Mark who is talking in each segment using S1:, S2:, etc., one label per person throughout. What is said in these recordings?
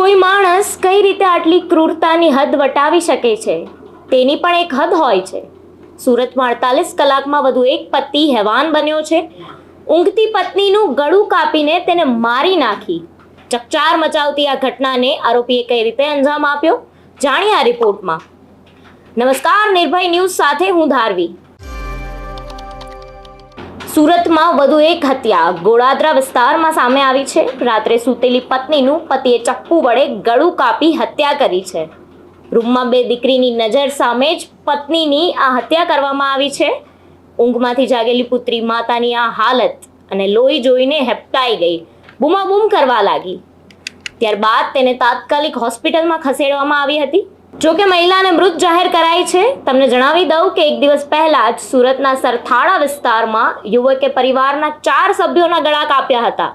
S1: કોઈ માણસ કઈ રીતે આટલી ક્રૂરતાની હદ વટાવી શકે છે? તેની પણ એક હદ હોય છે. સુરતમાં અડતાલીસ કલાકમાં વધુ એક પતિ હેવાન બન્યો છે. ઊંઘતી પત્નીનું ગળું કાપીને તેને મારી નાખી. ચકચાર મચાવતી આ ઘટનાને આરોપીએ કઈ રીતે અંજામ આપ્યો? જાણીએ આ રિપોર્ટમાં. નમસ્કાર, નિર્ભય ન્યૂઝ સાથે હું ધારવી. સુરતમાં વધુ એક હત્યા. ગોળાદરા વિસ્તારમાં સામે આવી છે. રાત્રે સૂતેલી પત્નીનું પતિએ ચપ્પુ વડે ગળું કાપી હત્યા કરી છે. રૂમમાં બે દીકરીની નજર સામે જ પત્નીની આ હત્યા કરવામાં આવી છે. ઊંઘમાંથી જાગેલી પુત્રી માતાની આ હાલત અને લોહી જોઈને હેપટાઈ ગઈ. બૂમાબૂમ કરવા લાગી. ત્યારબાદ તેને તાત્કાલિક હોસ્પિટલમાં ખસેડવામાં આવી હતી. જોકે મહિલાને મૃત જાહેર કરાઈ છે, તમને જણાવી દઉં કે એક દિવસ પહેલા જ સુરતના સરથાળા વિસ્તારમાં યુવકે પરિવારના ચાર સભ્યોના ગળા કાપ્યા હતા,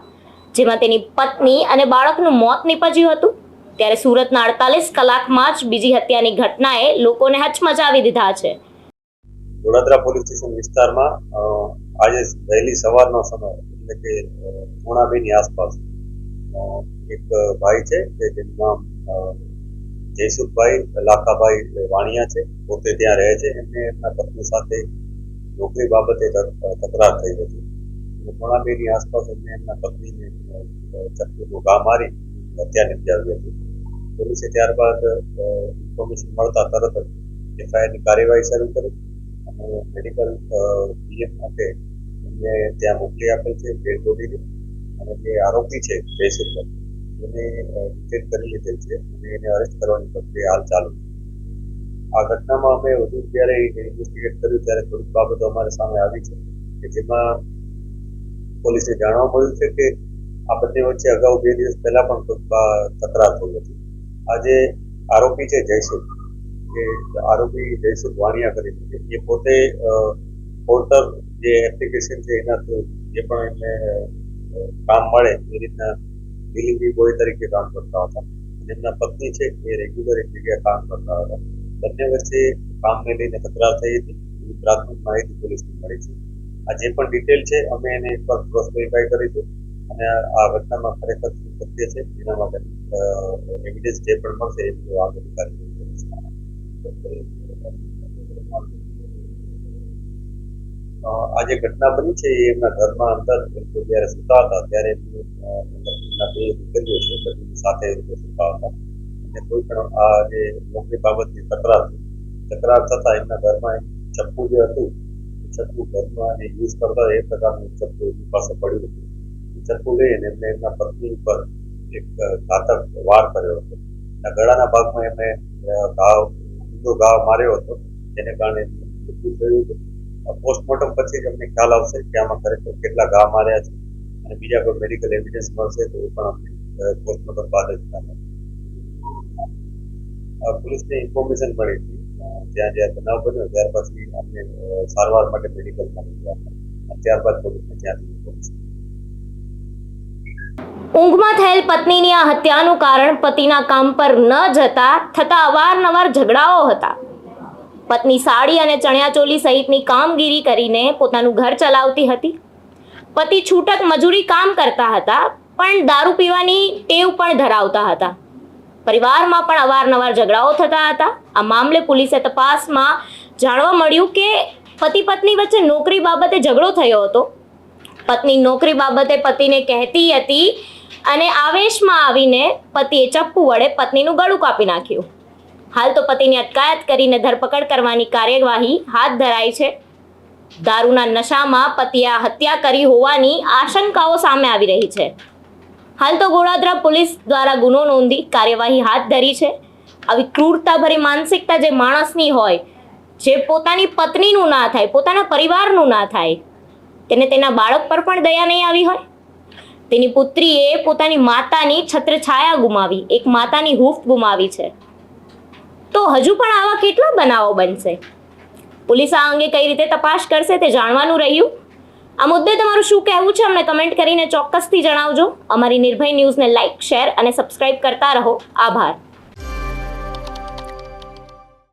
S1: જેમાં તેની પત્ની અને બાળકનું મોત નીપજ્યું હતું. ત્યારે સુરતના અડતાલીસ કલાકમાં જ બીજી હત્યાની ઘટનાએ લોકોને હચમચાવી દીધા છે.
S2: વડોદરા પોલીસ સ્ટેશન વિસ્તારમાં આજે વહેલી સવારનો સમય, એટલે કે પૂર્ણાબીની આસપાસ એક ભાઈ છે, કે જેનું નામ જયસુખભાઈ લાખાભાઈ વાણિયા છે. પોતે ત્યાં રહે છે. એમને એમના પત્ની સાથે નોકરી બાબતે તક- તકરાર થઈ હતી. પોણા બેની આસપાસ એમને એમના પત્નીને ચપ્પુનો ઘા મારી હત્યા નિપજાવી હતી. પોલીસે ત્યારબાદ ઇન્ફોર્મેશન મળતા તરત જ એફઆઈઆરની કાર્યવાહી શરૂ કરી અને મેડિકલ પીએમ માટે એમને ત્યાં મોકલી આપેલ છે ડેડ બોડીને અને જે આરોપી છે, જયસુખભાઈ. એને ડિટેન કરી લીધેલ છે અને એને અરેસ્ટ કરવાની પ્રક્રિયા હાલ ચાલુ છે આ ઘટનામાં અમે વધુ જ્યારે ઇન્વેસ્ટિગેટ કર્યું ત્યારે થોડીક બાબતો અમારી સામે આવી છે કે જેમાં પોલીસને જાણવા મળ્યું છે કે આ બંને વચ્ચે અગાઉ બે દિવસ પહેલા પણ કોઈક તકરાર થઈ હતી આજે આરોપી છે જયસુખ, કે આરોપી જયસુખ વાણિયા કરી છે. એ પોતે પોર્ટર જે એપ્લિકેશન છે એના થ્રુ જે પણ એમને કામ મળે એ રીતના ડિલિવરી બોય તરીકે કામ કરતા હતા. એમના પત્ની છે એ રેગ્યુલર એક જગ્યાએ કામ કરતા હતા. બંને વચ્ચે કામને લઈને તકરાર થઈ હતી. પ્રાથમિક માહિતી પોલીસને મળી છે. આ જે પણ ડિટેલ છે અમે એને એકવાર ક્રોસ વેરીફાઈ કરીશું અને આ- ઘટનામાં ખરેખર સત્ય છે. એના માટે એવિડન્સ જે પણ મળશે એ બધું કરીશું. આ જે ઘટના બની છે એ એમના ઘરમાં અંદર જ્યારે સુતા હતા ત્યારે એમની, અ, બે કર્યો છે સાથે અને કોઈ પણ આ જે નોકરી બાબતની તકરાર તકરાર થતા એમના ઘરમાં ચપ્પુ જે હતું ચપ્પુ ઘરમાં એ યુઝ કરતા એ પ્રકારનું ચપ્પુ એમની પાસે પડ્યું હતું. ચપ્પુ લઈને એમને એમના પત્ની ઉપર એક ઘાતક વાર કર્યો હતો. ગળાના ભાગમાં એમને ઘાવ ઊંધો ઘાવ માર્યો હતો. એને કારણે થયું હતું. પોસ્ટમોર્ટમ પછી જ અમને ખ્યાલ આવશે કે આમાં ખરેખર કેટલા ઘા માર્યા છે. અને બીજા કોઈ મેડિકલ એવિડન્સ મળશે તો એ પણ પોસ્ટમોર્ટમ બાદ જ પોલીસને ઇન્ફોર્મેશન મળી હતી. જ્યાં જ્યાં બનાવ બન્યો, ત્યાર પછી અમને સારવાર માટે મેડિકલ મળી ત્યારબાદ પોલીસને ત્યાંથી
S1: ઊંઘમાં થયેલ પત્નીની આ હત્યાનું કારણ પતિના કામ પર ન જતા, થતા અવારનવાર ઝઘડાઓ હતા. પત્ની સાડી અને ચણિયાચોલી સહિતની કામગીરી કરીને પોતાનું ઘર ચલાવતી હતી. પતિ છૂટક મજૂરી કામ કરતા હતા, પણ દારૂ પીવાની ટેવ પણ ધરાવતા હતા. પરિવારમાં પણ અવારનવાર ઝઘડાઓ થતા હતા. આ મામલે પોલીસે તપાસમાં જાણવા મળ્યું કે પતિ પત્ની વચ્ચે નોકરી બાબતે ઝઘડો થયો હતો. પત્ની નોકરી બાબતે પતિને કહેતી હતી અને આવેશમાં આવીને પતિએ ચપ્પુ વડે પત્નીનું ગળું કાપી નાખ્યું. હાલ તો પતિની અટકાયત કરીને ધરપકડ કરવાની કાર્યવાહી હાથ ધરાઈ છે. દારૂના નશામાં પતિએ હત્યા કરી હોવાની આશંકાઓ સામે આવી રહી છે. હાલ તો ગોળાદરા પોલીસ દ્વારા ગુનો નોંધી કાર્યવાહી હાથ ધરી છે. આવી ક્રૂરતાભરી માનસિકતા જે માણસની હોય, જે પોતાની પત્નીનું ના થાય, પોતાના પરિવારનું ના થાય, તેને તેના બાળક પર પણ દયા નહીં આવી હોય? તેની પુત્રીએ પોતાની માતાની છત્રછાયા ગુમાવી, એક માતાની હૂફ ગુમાવી છે. તો હજુ પણ આવા કેટલા બનાવો બનશે? પોલીસ આ અંગે કઈ રીતે તપાસ કરશે તે જાણવાનું રહ્યું. આ મુદ્દે તમારું શું કહેવું છે અમને કમેન્ટ કરીને ચોક્કસથી જણાવજો. અમારી નિર્ભય ન્યૂઝને લાઇક, શેર અને સબસ્ક્રાઇબ કરતા રહો. આભાર.